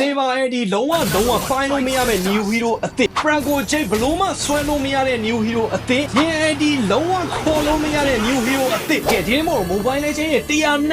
တေဘာအဲ့ဒီလုံးဝလုံးဝ find လို့မရမယ့် new hero အသစ် Franco J ဘလို့မှဆွဲလို့မရတဲ့ new hero အသစ်ရင်အဲ့ဒီလုံးဝခေါ်လို့မရတဲ့ new hero အသစ်ကဲဒီနေ့မို့ mobile legend ရဲ့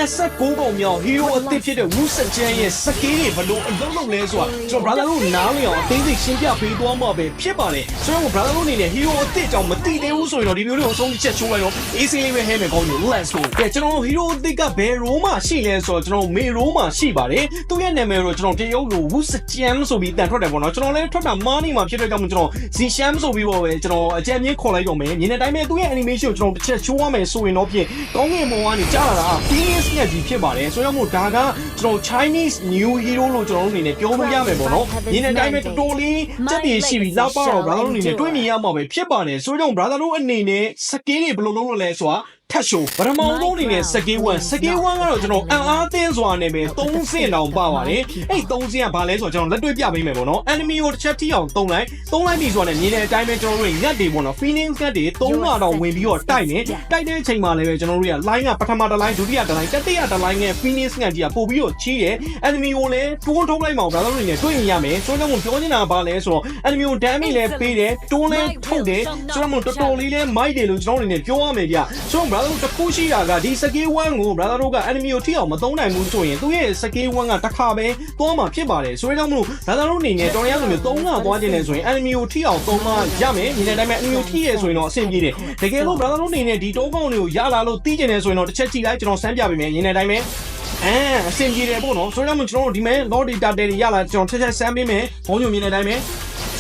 129ပုံမြောက် hero အသစ်ဖြစ်တဲ့ Wu Sajan ရဲ့စကေးတွေဘလို့အလုံးလုံးလဲဆိုတာကျွန်တော် brother တို့နားလည်အောင်အသေးစိတ်ရှင်းပြပေးသွားမှာပဲဖြစ်ပါတယ်ဆိုတော့ brother တို့အနေနဲ့ hero အသစ်ကြောင့်မသိသေးဘူးဆိုရင်တော့ဒီ video ကိုအဆုံးချက်ချိုးလိုက်တော့ AC လေးပဲဟဲမယ်ကောင်းလို့ let's go ကဲကျွန်တော် hero အသစ်ကဘယ် role မှာရှိလဲဆိုတော့ကျွန်တော်မေ role မှာရှိပါတယ်သူရဲ့နာမည်တော့ကျွန်တော်တရုတ်လို Wu Sajan ဆိုပြီးတန်ထွက်တယ်ပေါ့နော်ကျွန်တော်လည်းထွက်တာမားနေမှာဖြစ်တဲ့ကြောင့်မို့ကျွန်တော် Zisham ဆိုပြီးတော့ပဲကျွန်တော်အကြံမြင့်ခေါ်လိုက်တော့မယ်မြင်တဲ့အတိုင်းပဲသူရဲ့ animation ကိုကျွန်တော်တစ်ချက်ချိုးရမယ်ဆိုရင်တော့ဖြင့်ကောင်းကင်ဘုံကနေကြားလာတာ Phoenix နဲ့ကြီးဖြစ်ပါတယ်ဆိုတော့မို့ဒါကကျွန်တော် Chinese new hero လို့ကျွန်တော်တို့အနေနဲ့ပြောလို့ရမယ်ပေါ့နော်မြင်တဲ့အတိုင်းပဲတော်တော်လေးစက်တည်ရှိပြီးလောက်ပါတော့ brother တို့အနေနဲ့တွေးမြင်ရမှာပဲဖြစ်ပါတယ်ဆိုတော့ brother တို့အနေနဲ့စကေးတွေဘယ်လိုလုပ်လို့လဲဆိုတာ ထက်ရှိုးပထမဆုံးအနေနဲ့စကေး1စကေး1ကတော့ကျွန်တော်အန်အားသင်းစွာနဲ့ပဲ3ဆင့်တောင်ပါပါတယ်အဲ့3ဆင့်ကဘာလဲဆိုတော့ကျွန်တော်လက်တွေ့ပြပေးမယ်ပေါ့နော် enemy ကိုတစ်ချက်ထိအောင်3လိုက်3လိုက်ပြီဆိုတာနဲ့မြင်တဲ့အတိုင်းပဲကျွန်တော်တို့ညက်တွေပေါ့နော် Phoenix ကတ်တွေ3ကတော့ဝင်ပြီးတော့တိုက်နေတိုက်တဲ့အချိန်မှာလည်းပဲကျွန်တော်တို့က line ကပထမတစ် line ဒုတိယတစ် line တတိယတစ် line နဲ့ Phoenix ကတ်ကြီးကပို့ပြီးတော့ချီးတယ် enemy ကိုလည်းတွန်းထုတ်လိုက်မှာ brother တို့အနေနဲ့တွေ့ရင်ရမယ်ဆိုတော့ပြောချင်တာကဘာလဲဆိုတော့ enemy ကို damage လည်းပေးတယ်တွန်းလည်းထုတ်တယ်ဆိုတော့တော်တော်လေးလည်းမိုက်တယ်လို့ကျွန်တော်အနေနဲ့ပြောရမယ်ဗျဆိုတော့ brother တို့တစ်ခုရှိတာကဒီ skill 1ကို brother တို့က enemy ကိုထိအောင်မသုံးနိုင်ဘူးဆိုရင်သူရဲ့ skill 1ကတစ်ခါပဲသွားမှာဖြစ်ပါတယ်ဆိုတော့မလို့ brother တို့အနေနဲ့တော်ရရလိုမျိုးသုံးလာသွားခြင်းလဲဆိုရင် enemy ကိုထိအောင်သုံးမှရမယ်ဒီနေ့တိုင်းပဲ enemy ကိုထိရဲဆိုရင်တော့အဆင်ပြေတယ်တကယ်လို့ brother တို့အနေနဲ့ဒီတောကောင်းတွေကိုရလာလို့တီးကျင်နေဆိုရင်တော့တစ်ချက်ကြည့်လိုက်ကျွန်တော်စမ်းပြပေးမယ်ဒီနေ့တိုင်းပဲအဲအဆင်ပြေတယ်ပေါ့နော်ဆိုတော့ကျွန်တော်တို့ဒီမဲ့ lord data တွေရလာကျွန်တော်ချက်ချက်စမ်းပေးမယ်ဘုံညုံမြင်တဲ့အတိုင်းပဲ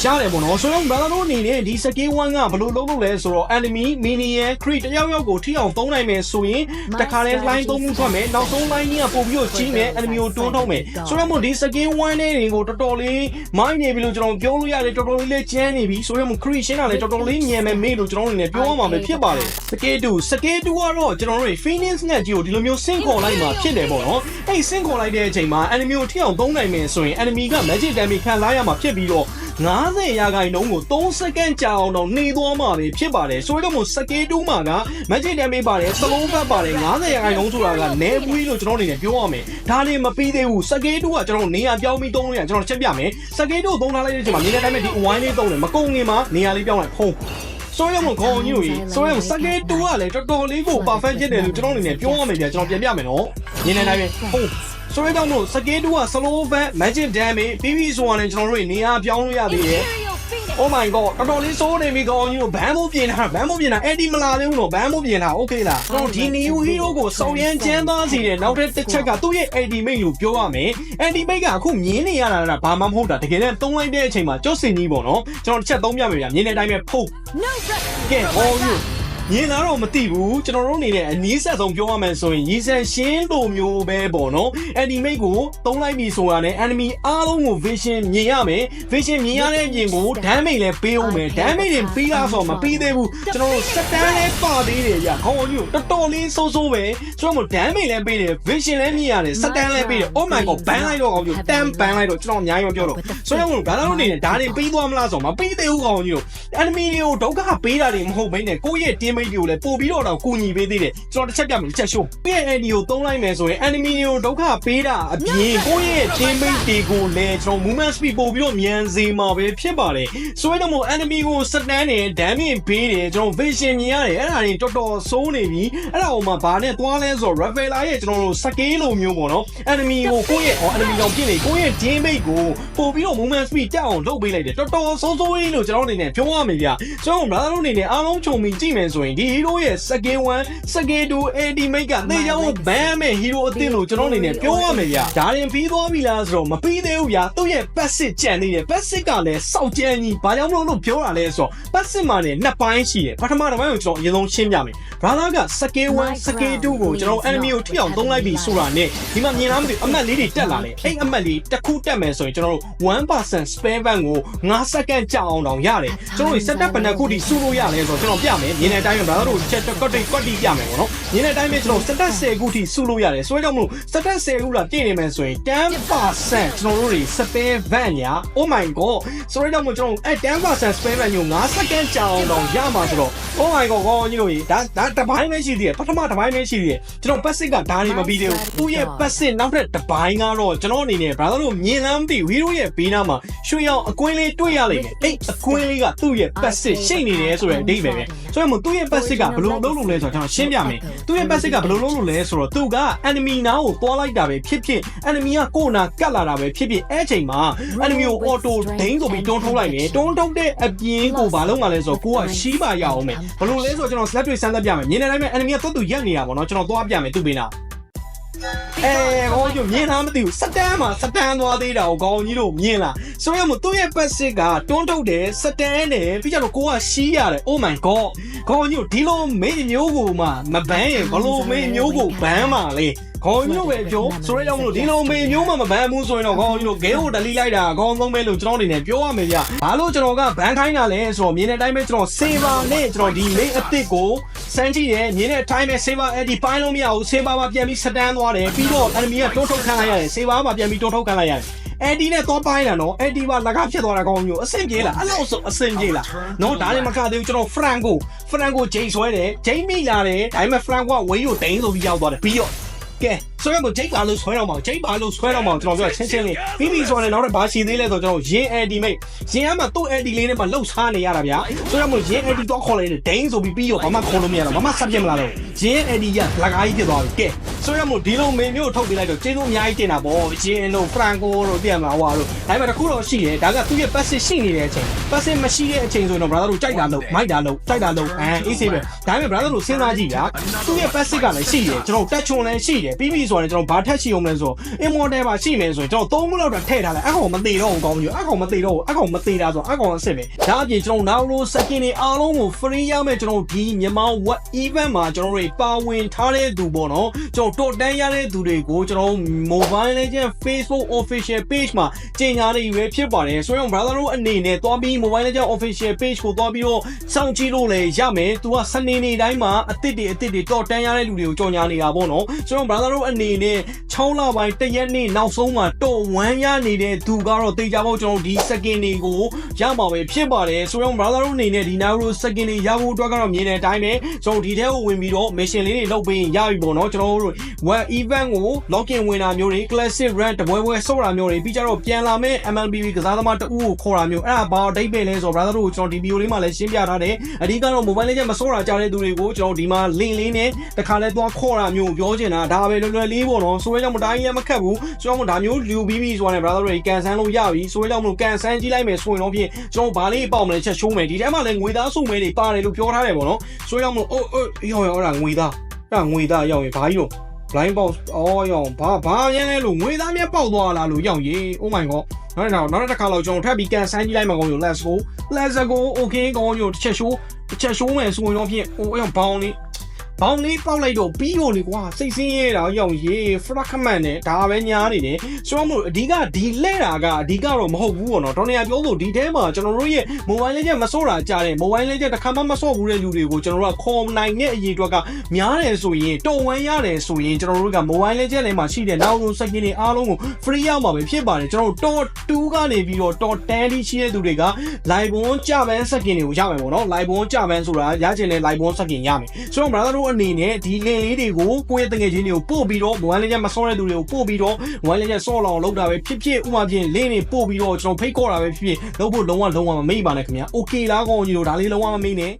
ရတယ်ပေါ့နော်ဆိုတော့ဘာသာတို့အနေနဲ့ဒီ skill 1ကဘယ်လိုလုပ်လို့လဲဆိုတော့ enemy minion crit တယောက်ယောက်ကိုထိအောင်သုံးနိုင်မယ်ဆိုရင်တခါလဲ line သုံးမှုထွက်မယ်နောက်ဆုံး line ကြီးကပို့ပြီးတော့ကြီးမယ် enemy ကိုတွန်းထုတ်မယ်ဆိုတော့မို့ဒီ skill 1နဲ့တွေကိုတော်တော်လေးမိုင်းနေပြီလို့ကျွန်တော်ပြောလို့ရတယ်တော်တော်လေးလဲကျန်းနေပြီဆိုတော့မို့ crit ရှင်းတာလည်းတော်တော်လေးမြန်မယ်မေးလို့ကျွန်တော်အနေနဲ့ပြောရမှာပဲဖြစ်ပါတယ် skill 2 skill 2ကတော့ကျွန်တော်တို့ phoenix နဲ့ကြီးကိုဒီလိုမျိုးဆင့်ခေါ်လိုက်မှာဖြစ်တယ်ပေါ့နော်အဲ့ဆင့်ခေါ်လိုက်တဲ့အချိန်မှာ enemy ကိုထိအောင်သုံးနိုင်မယ်ဆိုရင် enemy က magic damage ခံလာရမှာဖြစ်ပြီးတော့90ရာခိုင်နှုန်းကို3စက္ကန့်ကြာအောင်တော့နေသွားမှာပဲဖြစ်ပါတယ်ဆိုတော့မို့စကေးတူးမှာက magic damage ပါတယ်စလုံးဘတ်ပါတယ်90ရာခိုင်နှုန်းဆိုတာကနေပွေးလို့ကျွန်တော်အနေနဲ့ပြောရမယ်ဒါလည်းမပြီးသေးဘူးစကေးတူးကကျွန်တော်နေရာပြောင်းပြီးသုံးလို့ရကျွန်တော်ချက်ပြမယ်စကေးတူးသုံးထားလိုက်တဲ့အချိန်မှာနေရာတိုင်းပဲဒီ wine လေးသုံးတယ်မကုန်ခင်မှာနေရာလေးပြောင်းလိုက်ဖုံးဆိုရမခေါင်းညူကြီးဆိုရမစကေးတူကလည်းတော်တော်လေးကို perfect ဖြစ်တယ်လို့ကျွန်တော်အနေနဲ့ပြောရမယ်ပြကျွန်တော်ပြန်ပြမယ်နော်ညနေတိုင်းပဲဟုတ် ဆိုရတော့မို့စကေးတူက slow back magic damage ပြီးပြီးဆိုတာနဲ့ကျွန်တော်တို့နေရာပြောင်းလို့ရသေးတယ် Oh my god တော်တော်လေးစိုးနေပြီကောင်းကြီးကိုဘန်းမိုးပြင်တာဘန်းမိုးပြင်တာအဲ့ဒီမလာသေးဘူးနော်ဘန်းမိုးပြင်တာ okay လားကျွန်တော်ဒီ new hero ကိုစောင်းရမ်းကျန်းသားစီတဲ့နောက်တစ်ချက်ကသူ့ရဲ့ ultimate လို့ပြောရမယ် ultimate ကအခုမြင်းနေရတာကဘာမှမဟုတ်တာတကယ်တမ်းသုံးလိုက်တဲ့အချိန်မှာကြော့စင်ကြီးပေါ့နော်ကျွန်တော်တစ်ချက်သုံးပြမယ်ဗျာမြင်းတဲ့အတိုင်းပဲဖုတ်ကဲဟောယူ မြင်လာတော့မသိဘူးကျွန်တော်တို့အနေနဲ့အနည်းဆက်ဆုံးပြောရမယ်ဆိုရင်ရီဆန်ရှင်းလိုမျိုးပဲပေါ့နော် animate ကိုသုံးလိုက်ပြီဆိုတာနဲ့ enemy အားလုံးကို vision မြင်ရမယ် vision မြင်ရတဲ့အပြင်ကို damage လည်းပေးအောင်မယ် damage တွေပေးရဆိုမပေးသေးဘူးကျွန်တော်တို့စတန်လည်းပါသေးတယ်ကြာခေါင်းကြီးတော်တော်လေးစိုးစိုးပဲကျွန်တော်တို့ damage လည်းပေးတယ် vision လည်းမြင်ရတယ်စတန်လည်းပေးတယ် oh my god ဘန်းလိုက်တော့ကောင်းကြီးတန်ဘန်းလိုက်တော့ကျွန်တော်အများကြီးပြောတော့ဆိုတော့ဘာလို့နေလဲဒါတွေပေးသွားမလားဆိုမပေးသေးဘူးကောင်းကြီး enemy တွေကိုဒုက္ခပေးတာတွေမဟုတ်ဘဲနဲ့ကိုယ့်ရဲ့ team mate တွေကိုလည်းပို့ပြီးတော့တော့ကူညီပေးသေးတယ်ကျွန်တော်တစ်ချက်ပြမယ်တစ်ချက်ရှိုးကိုယ့်ရဲ့ enemy ကိုသုံးလိုက်မယ်ဆိုရင် enemy တွေကိုဒုက္ခပေးတာအပြင်ကိုယ့်ရဲ့ team mate တွေကိုလည်းကျွန်တော် movement speed ပို့ပြီးတော့မြန်စေမှာပဲဖြစ်ပါတယ်ဆိုတော့မို့ enemy ကိုစတန်နဲ့ damage ပေးတယ်ကျွန်တော် vision မြင်ရတယ်အဲ့ဒါတွေတော်တော်စိုးနေပြီအဲ့ဒါဟိုမှာဘာနဲ့သွားလဲဆိုတော့ Rafaela ရဲ့ကျွန်တော်တို့ scale လိုမျိုးပေါ့နော် enemy ကိုကိုယ့်ရဲ့ enemy ကြောင့်ပြစ်နေကိုယ့်ရဲ့ team mate ကိုပို့ပြီးတော့ movement speed တက်အောင်လုပ်ပေးလိုက်တယ်တော်တော်စိုးစိုးကြီးလို့ကျွန်တော်အနေနဲ့ပြောရမယ်ဗျကျွန်တော် brother တို့အနေနဲ့အားလုံးခြုံပြီးကြည့်မယ်ဆိုရင်ဒီ hero ရဲ့ scale 1 scale 2 AD make ကတေချောင်းဘန်းမဲ့ hero အသင်းလို့ကျွန်တော်အနေနဲ့ပြောရမယ်ဗျဒါရင်ပြီးသွားပြီလားဆိုတော့မပြီးသေးဘူးဗျသူ့ရဲ့ passive ကြံနေတယ် passive ကလည်းစောက်ကြမ်းကြီးဘာကြောင့်မလို့လို့ပြောတာလဲဆိုတော့ passive မှာလည်းနှစ်ပိုင်းရှိတယ်ပထမတစ်ပိုင်းကိုကျွန်တော်အရင်ဆုံးရှင်းပြမယ် brother က scale 1 scale 2ကိုကျွန်တော် enemy ကိုထိအောင်သုံးလိုက်ပြီဆိုတာနဲ့ဒီမှာမြင်လားမသိဘူးအမှတ်လေးတွေတက်လာတယ်အဲ့အမှတ်လေးတစ်ခုတက်မယ်ဆိုရင်ကျွန်တော်တို့1% spare van ကို9စက္ကန့်ကြာအောင်တောင်ရတယ်ကျွန်တော်တို့ setup ဘယ်နှခုထိစုလို့ရလဲဆိုတော့ကျွန်တော်ပြမယ်မြင်တဲ့အတိုင်းတိုင်းမှာဒါတို့ချက်ကွက်တိကွက်တိပြမယ်ပေါ့နော်မြင်တဲ့အတိုင်းပဲကျွန်တော်စတက်10ခုထိစုလို့ရတယ်ဆိုတော့မလို့စတက်10ခုလာတည်နေမယ်ဆိုရင်10%ကျွန်တော်တို့တွေ spare van ညာ oh my god ဆိုတော့မို့ကျွန်တော်အဲ10% spare van ညို9စက္ကန့်ကြာအောင်တော့ရမှာဆိုတော့ oh my god ကောကြီးတို့ရေဒါဒါတပိုင်းပဲရှိသေးတယ်ပထမတပိုင်းပဲရှိသေးတယ်ကျွန်တော် passive ကဒါတွေမပြီးသေးဘူးသူ့ရဲ့ passive နောက်ထပ်တပိုင်းကတော့ကျွန်တော်အနေနဲ့ brother တို့မြင်လမ်းမသိဘူး hero ရဲ့ဘေးနားမှာရွှေရောင်အကွင်းလေးတွေ့ရလိမ့်မယ်အဲ့အကွင်းလေးကသူ့ရဲ့ passive ရှိနေတယ်ဆိုတဲ့အဓိပ္ပာယ်ပဲ ဆိုတော့မို့သူ့ရဲ့ passive ကဘယ်လိုလုပ်လို့လဲဆိုတော့ကျွန်တော်ရှင်းပြမယ်သူ့ရဲ့ passive ကဘယ်လိုလုပ်လို့လဲဆိုတော့သူက enemy နားကိုတွားလိုက်တာပဲဖြစ်ဖြစ် enemy ကကိုယ်နာကတ်လာတာပဲဖြစ်ဖြစ်အဲ့ချိန်မှာ enemy ကို auto ဒိန်းဆိုပြီးတွန်းထုတ်လိုက်မယ်တွန်းထုတ်တဲ့အပြင်ကိုဘာလုပ်မှလဲဆိုတော့ကိုကရှီးပါရအောင်မယ်ဘယ်လိုလဲဆိုတော့ကျွန်တော် slap တွေစမ်းသပ်ပြမယ်မြင်တဲ့အတိုင်းပဲ enemy ကတွတ်တူရက်နေတာပေါ့နော်ကျွန်တော်သွားပြမယ်သူ့ဘေးနာ အဲကောင်းကြီးမြင်လားမသိဘူးစတန်မှာစတန်သွားသေးတာကိုကောင်းကြီးတို့မြင်လားဆိုရမို့သူ့ရဲ့ passive ကတွန်းထုတ်တယ်စတန်တယ်ပြီးကြတော့ကိုကရှီးရတယ် oh my god ကောင်းကြီးတို့ဒီလိုမေးမျိုးကိုမှမဘန်းရင်ဘလို့မေးမျိုးကိုဘန်းမှာလေ ခေါင်းကြီးတို့ပဲပြောဆိုရကြောင့်မလို့ဒီလိုမေမျိုးမှမဘန်းဘူးဆိုရင်တော့ခေါင်းကြီးတို့ဂဲကိုတလီလိုက်တာအကောင်းဆုံးပဲလို့ကျွန်တော်အနေနဲ့ပြောရမယ်ဗျဘာလို့ကျွန်တော်ကဘန်းခိုင်းတာလဲဆိုတော့မြင်တဲ့အတိုင်းပဲကျွန်တော် saver နဲ့ကျွန်တော်ဒီ main အစ်စ်ကိုစမ်းကြည့်တယ်မြင်တဲ့အတိုင်းပဲ saver အဲ့ဒီပိုင်းလို့မရဘူး saver မှာပြန်ပြီးစတန်သွားတယ်ပြီးတော့ enemy ကတွန်းထုတ်ခံလိုက်ရတယ် saver မှာပြန်ပြီးတွန်းထုတ်ခံလိုက်ရတယ်အဲ့ဒီနဲ့တော့ပိုင်းလာနော်အဲ့ဒီကလကားဖြစ်သွားတာကောင်းမျိုးအဆင်ပြေလားအဲ့လောက်ဆိုအဆင်ပြေလားနော်ဒါလည်းမကသေးဘူးကျွန်တော် Franco Franco ဂျိန်ဆွဲတယ်ဂျိန်မိလာတယ်ဒါပေမဲ့ Franco ကဝေးကိုတိန်းဆိုပြီးရောက်သွားတယ်ပြီးတော့ ကဲ ဆိုရမို့ဂျိတ်ပါလို့ဆွဲတော့မှာဂျိတ်ပါလို့ဆွဲတော့မှာကျွန်တော်ပြောချင်းချင်းလေးပြီးပြီဆိုရင်နောက်တော့ဘာရှိသေးလဲဆိုတော့ကျွန်တော်ရင်း AD မိတ်ရင်းအမှသူ့ AD လေးနဲ့မှလှုပ်ရှားနေရတာဗျာဆိုရမို့ရင်း AD တော့ခေါ်လိုက်တယ်ဒိန်းဆိုပြီးပြီးတော့ဘာမှခေါ်လို့မရတော့ဘာမှဆက်ပြမလာတော့ရင်း AD ကလကားကြီးဖြစ်သွားပြီကဲဆိုရမို့ဒီလိုမေမျိုးထုတ်ပေးလိုက်တော့ကျေးဇူးအများကြီးတင်တာပေါ့ရင်းတို့ Franco တို့တည်ရမှာဟွာတို့ဒါပေမဲ့တခုတော့ရှိတယ်ဒါကသူ့ရဲ့ passive ရှိနေတဲ့အချိန် passive မရှိတဲ့အချိန်ဆိုရင်တော့ brother တို့ကြိုက်တာလို့မိုက်တာလို့ကြိုက်တာလို့အဲအေးစေးပဲဒါပေမဲ့ brother တို့စဉ်းစားကြည့်ဗျာသူ့ရဲ့ passive ကလည်းရှိတယ်ကျွန်တော်တက်ချွန်လည်းရှိတယ်ပြီးပြီဆိုရင်ကျွန်တော်ဘာထက်ရှိအောင်လဲဆို immortal မှာရှိမယ်ဆိုရင်ကျွန်တော်၃ခုလောက်တော့ထည့်ထားလိုက်အကောင်မသေးတော့ဘူးကောင်းပြီအကောင်မသေးတော့ဘူးအကောင်မသေးတာဆိုအကောင်အစ်စ်ပဲဒါအပြင်ကျွန်တော်နောက်လို့ second တွေအားလုံးကို free ရမယ်ကျွန်တော်ဒီမြန်မာ what event မှာကျွန်တော်တို့ပါဝင်ထားတဲ့သူပေါ့နော်ကျွန်တော်တော်တန်းရတဲ့သူတွေကိုကျွန်တော် mobile legend facebook official page မှာကြေညာနေရွေးဖြစ်ပါတယ်ဆိုရင် brother တို့အနေနဲ့တွားပြီး mobile legend official page ကိုတွားပြီးတော့စောင့်ကြည့်လို့လည်းရမယ်သူကစနေနေ့တိုင်းမှာအစ်စ်တွေအစ်စ်တွေတော်တန်းရတဲ့လူတွေကိုကြော်ညာနေတာပေါ့နော်ဆိုတော့ brother တို့အနေနဲ့6လပိုင်းတရက်နေ့နောက်ဆုံးမှာတော်ဝမ်းရနေတဲ့သူကတော့တေချာပေါ့ကျွန်တော်ဒီ second တွေကိုရမှာပဲဖြစ်ပါတယ်ဆိုတော့ brother တို့အနေနဲ့ဒီ now second တွေရဖို့အတွက်ကတော့မြင်တဲ့အတိုင်းပဲကျွန်တော်ဒီထဲကိုဝင်ပြီးတော့ mission လေးတွေလုပ်ပေးရင်ရပြီပေါ့နော်ကျွန်တော်တို့ one event ကို login ဝင်တာမျိုးတွေ classic run တပွဲပွဲဆော့တာမျိုးတွေပြီးကြတော့ပြန်လာမဲ့ MLBB ကစားသမားတဦးကိုခေါ်တာမျိုးအဲ့ဒါဘာအဓိပ္ပာယ်လဲဆိုတော့ brother တို့ကျွန်တော်ဒီ video လေးမှာလည်းရှင်းပြထားတယ်အဓိကတော့ mobile legend မဆော့တာကြားတဲ့သူတွေကိုကျွန်တော်ဒီမှာ link လေးနဲ့တခါလဲသွားခေါ်တာမျိုးပြောချင်တာဒါပဲလွယ်လွယ်လေးပေါ့နော်ဆိုရဲကြောင့်မတိုင်းရမခက်ဘူးဆိုတော့ဒါမျိုးလူပြီးပြီဆိုတာနဲ့ brother တွေကန်ဆန်းလို့ရပြီဆိုရဲကြောင့်မလို့ကန်ဆန်းကြည့်လိုက်မယ်ဆိုရင်တော့ဖြင့်ကျွန်တော်ဘာလေးပေါက်မလဲချက်ရှိုးမယ်ဒီထဲမှာလည်းငွေသားစုမဲတွေပါတယ်လို့ပြောထားတယ်ပေါ့နော်ဆိုရဲကြောင့်မလို့အိုးအိုးရောရောအဲ့ဒါငွေသားအဲ့ဒါငွေသားရောက်ရင်ဘာကြီးတော့ blind box အော်ရောင်ဘာဘာရမ်းလဲလို့ငွေသားမြက်ပေါက်သွားလားလို့ရောက်ရေ oh my god နောက်တော့နောက်တစ်ခါလောက်ကျွန်တော်ထပ်ပြီးကန်ဆန်းကြည့်လိုက်မှာကောင်းရော let's go let's go okay ကောင်းရောတစ်ချက်ရှိုးတစ်ချက်ရှိုးမယ်ဆိုရင်တော့ဖြင့်ဟိုရောင်ဘောင်းလေး ဘောင်းလေးပေါက်လိုက်တော့ပြီးတော့လေကွာစိတ်ဆင်းရဲတာရောက်ရေ fragment နဲ့ဒါပဲညားနေတယ်ဆိုတော့မို့အဓိကဒီလဲတာကအဓိကတော့မဟုတ်ဘူးပေါ့နော်ဒေါ်နေရပြောလို့ဒီထဲမှာကျွန်တော်တို့ရဲ့ mobile legend မစော့တာကြားတယ် mobile legend တစ်ခါမှမစော့ဘူးတဲ့လူတွေကိုကျွန်တော်တို့ကခေါ်နိုင်တဲ့အရေးအတွက်ကများတယ်ဆိုရင်တော်ဝမ်းရတယ်ဆိုရင်ကျွန်တော်တို့က mobile legend ထဲမှာရှိတဲ့နောက်ဆုံးစက်ကင်းတွေအားလုံးကို free ရမှာပဲဖြစ်ပါတယ်ကျွန်တော်တို့ top 2ကနေပြီးတော့ top 10ထိရှိတဲ့သူတွေက live ဘွန်ကြပန်းစက်ကင်းတွေကိုရမယ်ပေါ့နော် live ဘွန်ကြပန်းဆိုတာရချင်တဲ့ live ဘွန်စက်ကင်းရမယ်ဆိုတော့ brother တို့အနေနဲ့ဒီ link လေးတွေကိုကိုယ့်ရဲ့တငယ်ချင်းတွေကိုပို့ပြီးတော့ mobile legend မစော့တဲ့သူတွေကိုပို့ပြီးတော့ mobile legend စော့လောင်လုပ်တာပဲဖြစ်ဖြစ်ဥပမာဖြင့် link တွေပို့ပြီးတော့ကျွန်တော်ဖိတ်ခေါ်တာပဲဖြစ်ဖြစ်လုပ်ဖို့လုံးဝလုံးဝမမေ့ပါနဲ့ခင်ဗျာ okay လားကောင်းကြီးတို့ဒါလေးလုံးဝမမေ့နဲ့